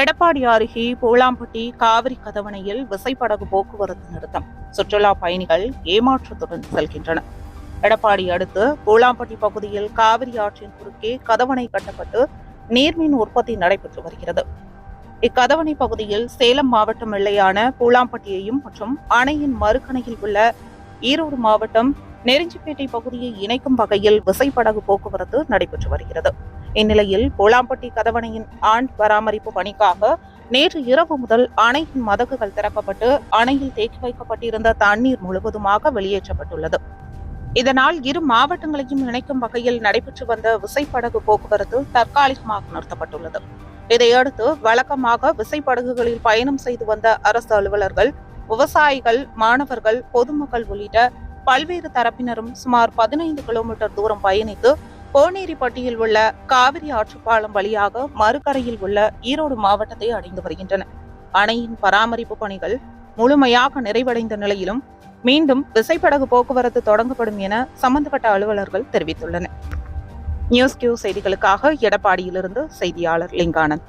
எடப்பாடி அருகே போலாம்பட்டி காவிரி கதவணையில் விசைப்படகு போக்குவரத்து நிறுத்தம். சுற்றுலா பயணிகள் ஏமாற்றத்துடன் செல்கின்றனர். எடப்பாடி அடுத்து போலாம்பட்டி பகுதியில் காவிரி ஆற்றின் குறுக்கே கதவணை கட்டப்பட்டு நீர்மின் உற்பத்தி நடைபெற்று வருகிறது. இக்கதவணை பகுதியில் சேலம் மாவட்டம் எல்லையான பூலாம்பட்டியையும் மற்றும் அணையின் மறுகணையில் உள்ள ஈரோடு மாவட்டம் நெருஞ்சிப்பேட்டை பகுதியை இணைக்கும் வகையில் விசைப்படகு போக்குவரத்து நடைபெற்று வருகிறது. இந்நிலையில் போலாம்பட்டி கதவணையின் ஆண் பராமரிப்பு பணிக்காக நேற்று இரவு முதல் அணையின் மதகுகள் திறக்கப்பட்டு அணையில் தேக்கி வைக்கப்பட்டிருந்த தண்ணீர் முழுவதுமாக வெளியேற்றப்பட்டுள்ளது. இதனால் இரு மாவட்டங்களையும் இணைக்கும் வகையில் நடைபெற்று வந்த விசைப்படகு போக்குவரத்து தற்காலிகமாக நிறுத்தப்பட்டுள்ளது. இதையடுத்து வழக்கமாக விசைப்படகுகளில் பயணம் செய்து வந்த அரசு அலுவலர்கள் விவசாயிகள் மாணவர்கள் பொதுமக்கள் உள்ளிட்ட பல்வேறு தரப்பினரும் சுமார் பதினைந்து கிலோமீட்டர் தூரம் பயணித்து கோனேரிப்பட்டியில் உள்ள காவிரி ஆற்றுப்பாலம் வழியாக மறுகரையில் உள்ள ஈரோடு மாவட்டத்தை அடைந்து வருகின்றன. அணையின் பராமரிப்பு பணிகள் முழுமையாக நிறைவடைந்த நிலையிலும் மீண்டும் விசைப்படகு போக்குவரத்து தொடங்கப்படும் என சம்பந்தப்பட்ட அலுவலர்கள் தெரிவித்துள்ளனர். நியூஸ் கியூ செய்திகளுக்காக எடப்பாடியிலிருந்து செய்தியாளர் லிங்கானந்த்.